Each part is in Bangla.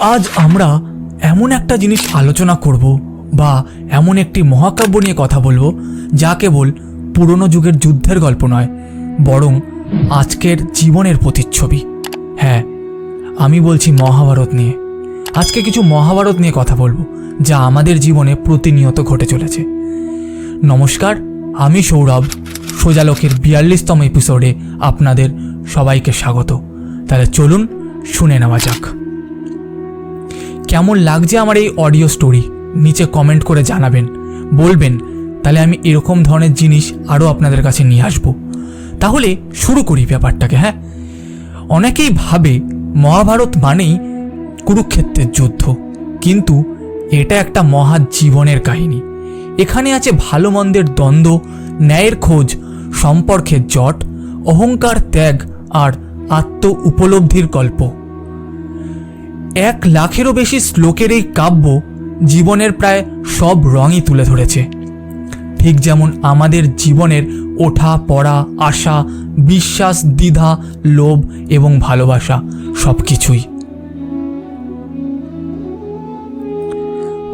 আজ আমরা এমন একটা জিনিস আলোচনা করব বা এমন একটি মহাকাব্য নিয়ে কথা বলব যা কেবল পুরনো যুগের যুদ্ধের গল্প নয়, বরং আজকের জীবনের প্রতিচ্ছবি। হ্যাঁ আমি বলছি মহাভারত নিয়ে। আজকে কিছু মহাভারত নিয়ে কথা বলব, যা আমাদের জীবনে প্রতিনিয়ত ঘটে চলেছে। নমস্কার, আমি সৌরভ, সোজালোকের বিয়াল্লিশতম এপিসোডে আপনাদের সবাইকে স্বাগত। তাহলে চলুন শুনে নেওয়া যাক। কেমন লাগছে আমার এই অডিও স্টোরি নিচে কমেন্ট করে জানাবেন। বলবেন, তাহলে আমি এরকম ধরনের জিনিস আরও আপনাদের কাছে নিয়ে আসব। তাহলে শুরু করি ব্যাপারটাকে হ্যাঁ? অনেকেই ভাবে মহাভারত মানেই কুরুক্ষেত্রের যুদ্ধ, কিন্তু এটা একটা মহা জীবনের কাহিনী। এখানে আছে ভালো মন্দের দ্বন্দ্ব, ন্যায়ের খোঁজ, সম্পর্কের জট, অহংকার ত্যাগ আর আত্ম উপলব্ধির গল্প। এক লাখেরও বেশি শ্লোকের এই কাব্য জীবনের প্রায় সব রঙই তুলে ধরেছে। ঠিক যেমন আমাদের জীবনের ওঠা, পড়া, আশা, বিশ্বাস, দ্বিধা, লোভ এবং ভালোবাসা সব কিছুই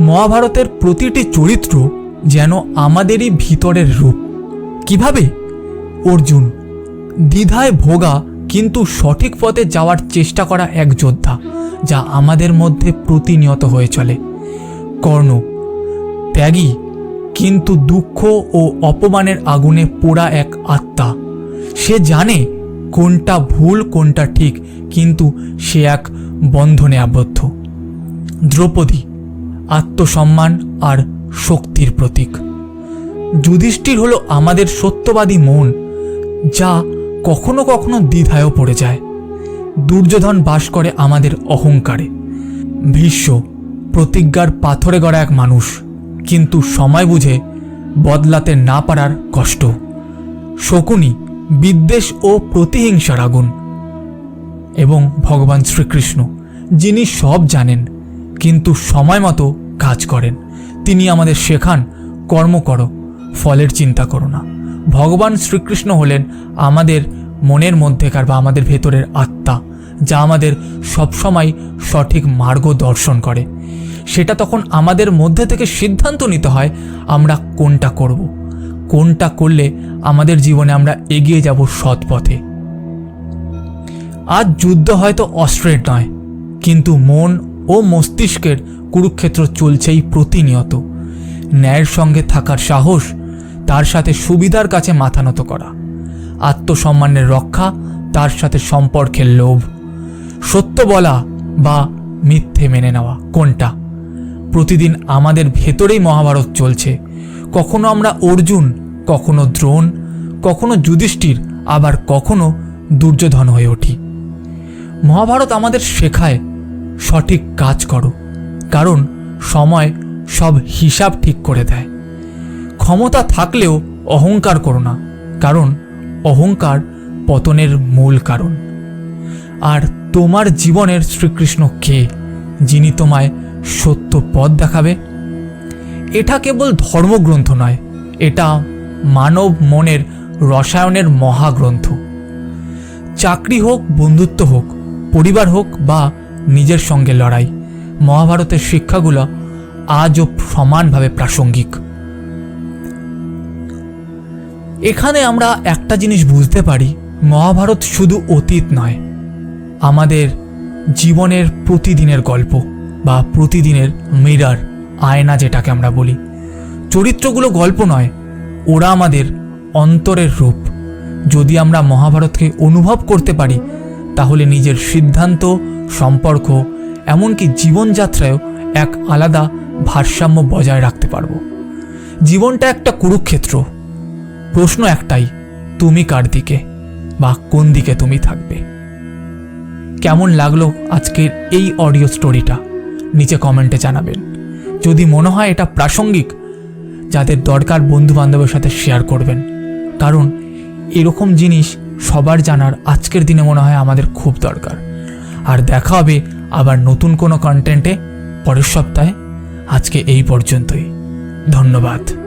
মহাভারতের প্রতিটি চরিত্র যেন আমাদেরই ভিতরের রূপ। কীভাবে? অর্জুন, দ্বিধায় ভোগা কিন্তু সঠিক পথে যাওয়ার চেষ্টা করা এক যোদ্ধা। যা আমাদের মধ্যে প্রতিনিয়ত হয়ে চলে। কর্ণ, ত্যাগী, কিন্তু দুঃখ ও অপমানের আগুনে পোড়া এক আত্মা। সে জানে কোনটা ভুল, কোনটা ঠিক, কিন্তু সে এক বন্ধনে আবদ্ধ। দ্রৌপদী, আত্মসম্মান আর শক্তির প্রতীক। যুধিষ্ঠির হলো আমাদের সত্যবাদী মন, যা কখনো কখনো দ্বিধায়ও পড়ে যায়। দুর্যোধন বাস করে আমাদের অহংকারে। ভীষ্ম প্রতিজ্ঞার পাথরে গড়া এক মানুষ, কিন্তু সময় বুঝে বদলাতে না পারার কষ্ট। শকুনি বিদ্বেষ ও প্রতিহিংসার আগুন। এবং ভগবান শ্রীকৃষ্ণ, যিনি সব জানেন, কিন্তু সময় মতো কাজ করেন, তিনি আমাদের শেখান, কর্ম করো, ফলের চিন্তা করো না। ভগবান শ্রীকৃষ্ণ হলেন আমাদের মনের মধ্যেকার বা আমাদের ভেতরের আত্মা। যা আমাদের সবসময় সঠিক মার্গ দর্শন করে। সেটা তখন আমাদের মধ্যে থেকে সিদ্ধান্ত নিতে হয় আমরা কোনটা করব। কোনটা করলে আমাদের জীবনে আমরা এগিয়ে যাব সৎ পথে। আজ যুদ্ধ হয়তো অস্ত্রের নয়, কিন্তু মন ও মস্তিষ্কের কুরুক্ষেত্র চলছেই প্রতিনিয়ত। ন্যায়ের সঙ্গে থাকার সাহস, তার সাথে সুবিধার কাছে মাথা নত করা। আত্মসম্মানের রক্ষা, তার সাথে সম্পর্কের লোভ। সত্য বলা বা মিথ্যে মেনে নেওয়া কোনটা? প্রতিদিন আমাদের ভেতরেই মহাভারত চলছে। কখনো আমরা অর্জুন, কখনো দ্রোণ, কখনো যুধিষ্ঠির, আবার কখনো দুর্যোধন হয়ে উঠি। মহাভারত আমাদের শেখায়, সঠিক কাজ করো, কারণ সময় সব হিসাব ঠিক করে দেয়। ক্ষমতা থাকলেও অহংকার করো না, কারণ অহংকার পতনের মূল কারণ। আর তোমার জীবনের শ্রীকৃষ্ণ কে, যিনি তোমায় সত্য পথ দেখাবে? এটা কেবল ধর্মগ্রন্থ নয়, এটা মানব মনের রসায়নের মহাগ্রন্থ। চাকরি হোক, বন্ধুত্ব হোক, পরিবার হোক বা নিজের সঙ্গে লড়াই, মহাভারতের শিক্ষাগুলো আজও সমানভাবে প্রাসঙ্গিক। এখানে আমরা একটা জিনিস বুঝতে পারি, মহাভারত শুধু অতীত নয় আমাদের জীবনের প্রতিদিনের গল্প বা প্রতিদিনের মিরার, আয়না যেটাকে আমরা বলি। চরিত্রগুলো গল্প নয়, ওরা আমাদের অন্তরের রূপ। যদি আমরা মহাভারতকে অনুভব করতে পারি, তাহলে নিজের সিদ্ধান্ত, সম্পর্ক, এমনকি জীবনযাত্রায়ও এক আলাদা ভারসাম্য বজায় রাখতে পারব। জীবনটা একটা কুরুক্ষেত্র। প্রশ্ন একটাই, তুমি কার দিকে বা কোন দিকে তুমি থাকবে? কেমন লাগল আজকের এই অডিও স্টোরিটা নিচে কমেন্টে জানাবেন। যদি মনে হয় এটা প্রাসঙ্গিক, যাদের দরকার বন্ধু বান্ধবের সাথে শেয়ার করবেন। কারণ এরকম জিনিস সবার জানার আজকের দিনে মনে হয় আমাদের খুব দরকার। আর দেখা হবে আবার নতুন কোনো কন্টেন্টে পরের সপ্তাহে। আজকে এই পর্যন্তই। ধন্যবাদ।